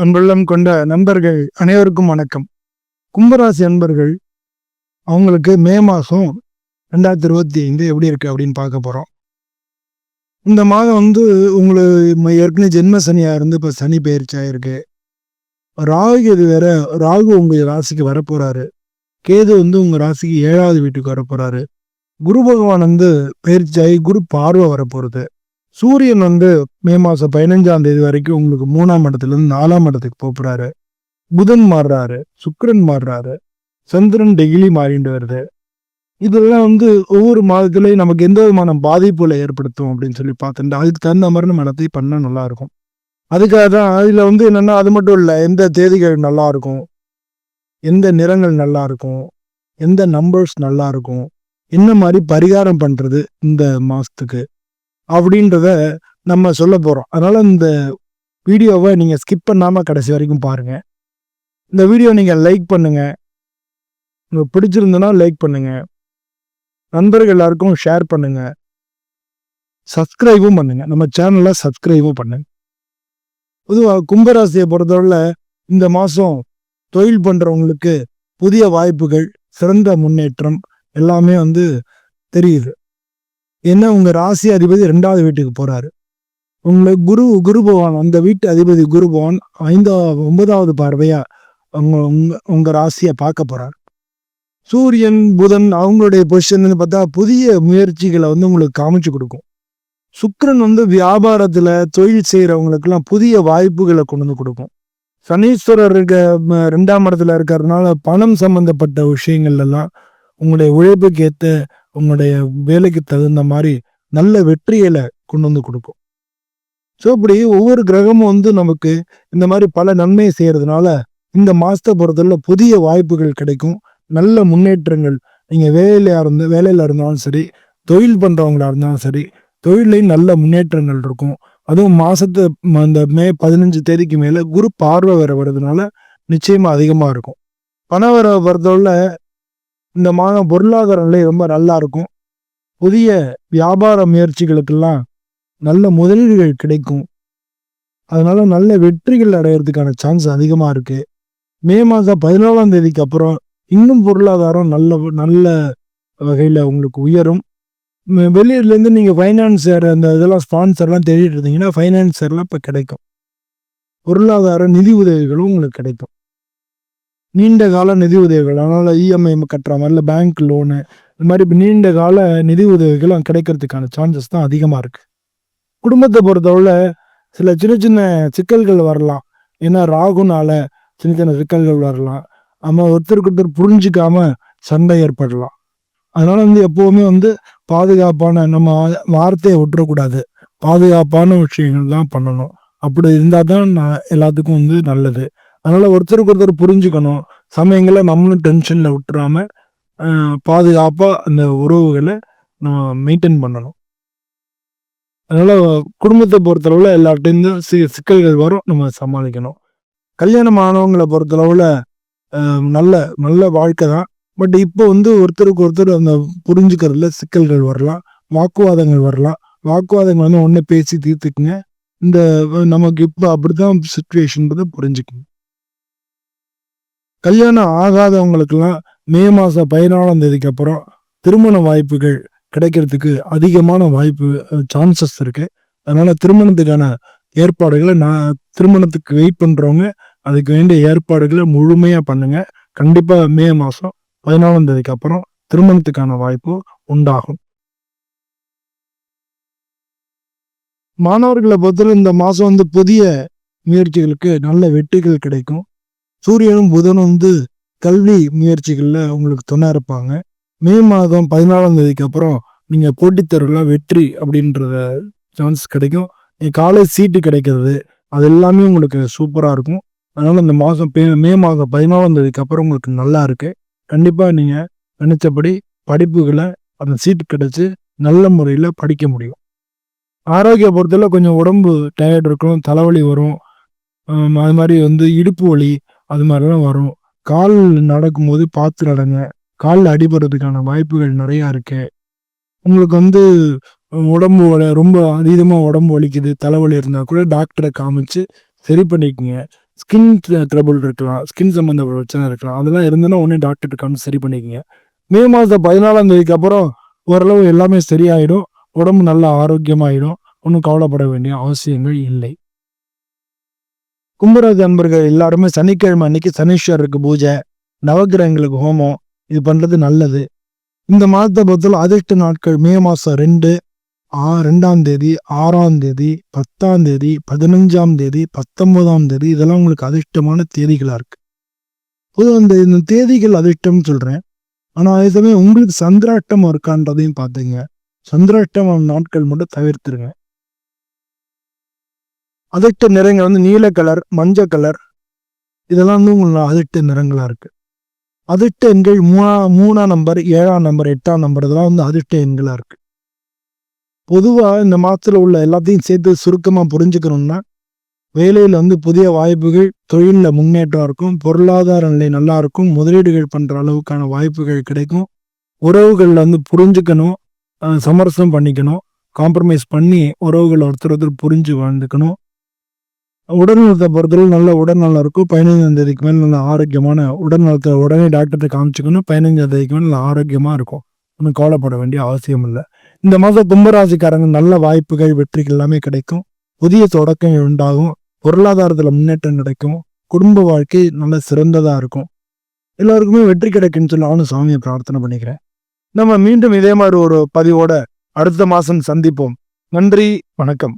அன்புள்ளம் கொண்ட நண்பர்கள் அனைவருக்கும் வணக்கம். கும்பராசி அன்பர்கள் அவங்களுக்கு மே மாதம் ரெண்டாயிரத்தி இருபத்தி ஐந்து எப்படி இருக்கு அப்படின்னு பார்க்க போகிறோம் இந்த மாதம் வந்து உங்களுக்கு ஏற்கனவே ஜென்ம சனியாக இருந்து இப்போ சனி பயிற்சியாக இருக்கு ராகு இது வேற ராகு உங்கள் ராசிக்கு வரப்போகிறாரு கேது வந்து உங்கள் ராசிக்கு ஏழாவது வீட்டுக்கு வரப்போகிறாரு குரு பகவான் வந்து பயிற்சியாகி குரு பார்வை வரப்போகிறது சூரியன் வந்து மே மாதம் பதினஞ்சாம் தேதி வரைக்கும் உங்களுக்கு மூணாம் இடத்துலேருந்து நாலாம் இடத்துக்கு போகிறாரு புதன் மாறுறாரு சுக்கரன் மாறுறாரு சந்திரன் டெய்லி மாறிட்டு வருது. இதெல்லாம் வந்து ஒவ்வொரு மாதத்துலயும் நமக்கு எந்த விதமான பாதிப்புகளை ஏற்படுத்தும் அப்படின்னு சொல்லி பார்த்துட்டு அதுக்கு தகுந்த மாதிரி நம்ம எல்லாத்தையும் பண்ணால் நல்லா இருக்கும். அதுக்காக தான் அதில் வந்து என்னென்னா அது மட்டும் இல்லை எந்த தேதிகள் நல்லா இருக்கும் எந்த நிறங்கள் நல்லா இருக்கும் எந்த நம்பர்ஸ் நல்லா இருக்கும் என்ன மாதிரி பரிகாரம் பண்ணுறது இந்த மாதத்துக்கு அப்படின்றத நம்ம சொல்ல போகிறோம் அதனால் இந்த வீடியோவை நீங்கள் ஸ்கிப் பண்ணாமல் கடைசி வரைக்கும் பாருங்கள் இந்த வீடியோ நீங்கள் லைக் பண்ணுங்கள் உங்களுக்கு பிடிச்சிருந்ததுன்னா லைக் பண்ணுங்கள் நண்பர்கள் எல்லாருக்கும் ஷேர் பண்ணுங்கள் சப்ஸ்கிரைபும் பண்ணுங்கள் நம்ம சேனலை சப்ஸ்கிரைபும் பண்ணுங்கள் பொதுவாக கும்பராசியை பொறுத்தவரை இந்த மாதம் தொழில் பண்ணுறவங்களுக்கு புதிய வாய்ப்புகள் சிறந்த முன்னேற்றம் எல்லாமே வந்து தெரியுது. ஏன்னா உங்கள் ராசி அதிபதி ரெண்டாவது வீட்டுக்கு போகிறாரு உங்களை குரு குரு பகவான் அந்த வீட்டு அதிபதி குரு பகவான் ஐந்தாவது ஒன்பதாவது பார்வையா உங்க உங்க உங்கள் ராசியை பார்க்க போகிறார் சூரியன் புதன் அவங்களுடைய பொசிஷன் பார்த்தா புதிய முயற்சிகளை வந்து உங்களுக்கு காமிச்சு கொடுக்கும். சுக்கரன் வந்து வியாபாரத்துல தொழில் செய்யறவங்களுக்கெல்லாம் புதிய வாய்ப்புகளை கொண்டு வந்து கொடுக்கும். சனீஸ்வரர் இருக்க ம, ரெண்டாம் இடத்துல இருக்கிறதுனால பணம் சம்பந்தப்பட்ட விஷயங்கள்லாம் உங்களுடைய உழைப்புக்கு ஏற்ற உங்களுடைய வேலைக்கு தகுந்த மாதிரி நல்ல வெற்றிகளை கொண்டு வந்து கொடுக்கும் ஸோ இப்படி ஒவ்வொரு கிரகமும் வந்து நமக்கு இந்த மாதிரி பல நன்மையை செய்யறதுனால இந்த மாசத்தை பொறுத்தவரை புதிய வாய்ப்புகள் கிடைக்கும். நல்ல முன்னேற்றங்கள் நீங்கள் வேலையில இருந்து வேலையில இருந்தாலும் சரி தொழில் பண்றவங்களா இருந்தாலும் சரி தொழிலையும் நல்ல முன்னேற்றங்கள் இருக்கும். அதுவும் மாதத்து ம- அந்த மே பதினஞ்சு தேதிக்கு மேல குரு பார்வை வர வர்றதுனால நிச்சயமா அதிகமா இருக்கும். பணவரவை பொறுத்தவரை இந்த மாதம் பொருளாதார நிலை ரொம்ப நல்லா இருக்கும். புதிய வியாபார முயற்சிகளுக்கெல்லாம் நல்ல முதலீடுகள் கிடைக்கும். அதனால நல்ல வெற்றிகள் அடையிறதுக்கான சான்ஸ் அதிகமாக இருக்கு. மே மாதம் பதினாலாம் தேதிக்கு அப்புறம் இன்னும் பொருளாதாரம் நல்ல நல்ல வகையில் உங்களுக்கு உயரும். வெளியூர்லேருந்து நீங்கள் ஃபைனான்சர் அந்த இதெல்லாம் ஸ்பான்சர்லாம் தேடிட்டு இருந்தீங்கன்னா ஃபைனான்சர்லாம் இப்போ கிடைக்கும். பொருளாதார நிதி உதவிகளும் உங்களுக்கு கிடைக்கும். நீண்ட கால நிதி உதவிகள் அதனால் இஎம்ஐ கட்டுற மாதிரி இல்லை பேங்க் லோனு இந்த மாதிரி நீண்ட கால நிதி உதவிகளும் கிடைக்கிறதுக்கான சான்சஸ் தான் அதிகமாக இருக்குது குடும்பத்தை பொறுத்தவரை சில சின்ன சின்ன சிக்கல்கள் வரலாம். ஏன்னா ராகுனால சின்ன சின்ன சிக்கல்கள் வரலாம். நம்ம ஒருத்தருக்கு ஒருத்தர் புரிஞ்சிக்காமல் சண்டை ஏற்படலாம். அதனால வந்து எப்போவுமே வந்து பாதுகாப்பான நம்ம வார்த்தையை விட்டுறக்கூடாது. பாதுகாப்பான விஷயங்கள் தான் பண்ணணும். அப்படி இருந்தால் தான் நான் எல்லாத்துக்கும் வந்து நல்லது. அதனால ஒருத்தருக்கு ஒருத்தர் புரிஞ்சுக்கணும். சமயங்களை நம்மளும் டென்ஷனில் விட்டுறாம பாதுகாப்பா அந்த உறவுகளை நம்ம மெயின்டைன் பண்ணணும். அதனால குடும்பத்தை பொறுத்தளவுல எல்லார்ட்டையும் சி சிக்கல்கள் வரும் நம்ம சமாளிக்கணும். கல்யாணம் ஆனவங்களை பொறுத்தளவுல நல்ல நல்ல வாழ்க்கை தான். பட் இப்போ வந்து ஒருத்தருக்கு ஒருத்தர் அந்த புரிஞ்சுக்கிறதுல சிக்கல்கள் வரலாம் வாக்குவாதங்கள் வரலாம். வாக்குவாதங்கள் வந்து ஒன்று பேசி தீர்த்துக்குங்க. இந்த நமக்கு இப்போ அப்படிதான் சுச்சுவேஷன்றதை புரிஞ்சுக்கணும் கல்யாணம் ஆகாதவங்களுக்கெல்லாம் மே மாதம் பதினாலாம் தேதிக்கு அப்புறம் திருமண வாய்ப்புகள் கிடைக்கிறதுக்கு அதிகமான வாய்ப்பு சான்சஸ் இருக்கு. அதனால திருமணத்துக்கான ஏற்பாடுகளை நான் திருமணத்துக்கு வெயிட் பண்றவங்க அதுக்கு வேண்டிய ஏற்பாடுகளை முழுமையா பண்ணுங்க. கண்டிப்பா மே மாசம் பதினாலாம் தேதிக்கு அப்புறம் திருமணத்துக்கான வாய்ப்பு உண்டாகும். மாணவர்களை பொறுத்தவரை இந்த மாசம் வந்து புதிய முயற்சிகளுக்கு நல்ல வெற்றிகள் கிடைக்கும். சூரியனும் புதனும் வந்து கல்வி முயற்சிகளில் உங்களுக்கு துணை இருப்பாங்க. மே மாதம் பதினாலாம் தேதிக்கு அப்புறம் நீங்கள் போட்டித் வெற்றி அப்படின்றத சான்ஸ் கிடைக்கும். நீங்கள் காலேஜ் சீட்டு கிடைக்கிறது அது எல்லாமே உங்களுக்கு சூப்பராக இருக்கும். அதனால இந்த மாதம் மே மாதம் பதினாலாம் தேதிக்கு அப்புறம் உங்களுக்கு நல்லா இருக்கு. கண்டிப்பாக நீங்கள் நினைச்சபடி படிப்புகளை அந்த சீட்டு கிடைச்சி நல்ல முறையில் படிக்க முடியும். ஆரோக்கிய பொறுத்தவரை கொஞ்சம் உடம்பு டயர்ட் இருக்கும் தலைவலி வரும். அது மாதிரி வந்து இடுப்பு வலி அது மாதிரிலாம் வரும். கால் நடக்கும்போது பார்த்து நடங்க காலில் அடிபடுறதுக்கான வாய்ப்புகள் நிறையா இருக்கு. உங்களுக்கு வந்து உடம்பு ரொம்ப அதீதமாக உடம்பு வலிக்குது தலைவலி இருந்தால் கூட டாக்டரை காமிச்சு சரி பண்ணிக்கங்க. ஸ்கின் ட்ரபுள் இருக்கலாம். ஸ்கின் சம்மந்தப்பட்ட பிரச்சனை இருக்கலாம். அதெல்லாம் இருந்ததுன்னா உடனே டாக்டர்கிட்ட காமிச்சு சரி பண்ணிக்கோங்க. மே மாதம் பதினாலாம் தேதிக்கு அப்புறம் ஓரளவு எல்லாமே சரியாயிடும். உடம்பு நல்லா ஆரோக்கியமாயிடும். ஒன்றும் கவலைப்பட வேண்டிய அவசியங்கள் இல்லை. கும்பராசி அன்பர்கள் எல்லாருமே சனிக்கிழமை அன்னைக்கு சனீஸ்வரருக்கு பூஜை நவக்கிரகங்களுக்கு ஹோமம் இது பண்ணுறது நல்லது. இந்த மாதத்தை பொறுத்தவரை அதிர்ஷ்ட நாட்கள் மே மாதம் ரெண்டு ஆ ரெண்டாம் தேதி ஆறாம் தேதி பத்தாம் தேதி பதினஞ்சாம் தேதி பத்தொன்பதாம் தேதி இதெல்லாம் உங்களுக்கு அதிர்ஷ்டமான தேதிகளாக இருக்கு. பொதுவாக இந்த இந்த தேதிகள் அதிர்ஷ்டம்னு சொல்கிறேன் ஆனால் அதே சமயம் உங்களுக்கு சந்திராஷ்டம் இருக்கான்றதையும் பார்த்துங்க. சந்திராஷ்டமான நாட்கள் மட்டும் தவிர்த்துருங்க. அதிர்ஷ்ட நிறங்கள் வந்து நீல கலர் மஞ்சள் கலர் இதெல்லாம் வந்து உங்களோட அதிர்ஷ்ட நிறங்களாக இருக்கு. அதிர்ஷ்ட எண்கள் மூணா மூணாம் நம்பர் ஏழாம் நம்பர் எட்டாம் நம்பர் இதெல்லாம் வந்து அதிர்ஷ்ட எண்களாக இருக்கு. பொதுவாக இந்த மாதத்தில் உள்ள எல்லாத்தையும் சேர்த்து சுருக்கமாக புரிஞ்சுக்கணும்னா வேலையில் வந்து புதிய வாய்ப்புகள் தொழிலில் முன்னேற்றம் இருக்கும் பொருளாதார நிலை நல்லா இருக்கும் முதலீடுகள் பண்ணுற அளவுக்கான வாய்ப்புகள் கிடைக்கும். உறவுகளில் வந்து புரிஞ்சுக்கணும் சமரசம் பண்ணிக்கணும் காம்ப்ரமைஸ் பண்ணி உறவுகள் ஒருத்தர் ஒருத்தர் புரிஞ்சு வாழ்ந்துக்கணும். உடல்நலத்தை பொறுத்தவரை நல்ல உடல்நலம் இருக்கும். பதினைஞ்சாம் தேதிக்கு மேலே நல்ல ஆரோக்கியமான உடல்நலத்தை உடனே டாக்டர்கிட்ட காமிச்சுக்கணும். பதினைஞ்சாம் தேதிக்கு மேலே நல்ல ஆரோக்கியமாக இருக்கும். ஒன்றும் கவலைப்பட வேண்டிய அவசியம் இல்லை. இந்த மாதம் கும்பராசிக்காரங்க நல்ல வாய்ப்புகள் வெற்றிகள் எல்லாமே கிடைக்கும். புதிய தொடக்கங்கள் உண்டாகும். பொருளாதாரத்தில் முன்னேற்றம் கிடைக்கும். குடும்ப வாழ்க்கை நல்ல சிறந்ததாக இருக்கும். எல்லாருக்குமே வெற்றி கிடைக்குன்னு சொல்லி நானும் சாமியை பிரார்த்தனை பண்ணிக்கிறேன். நம்ம மீண்டும் இதே மாதிரி ஒரு பதிவோட அடுத்த மாதம் சந்திப்போம். நன்றி வணக்கம்.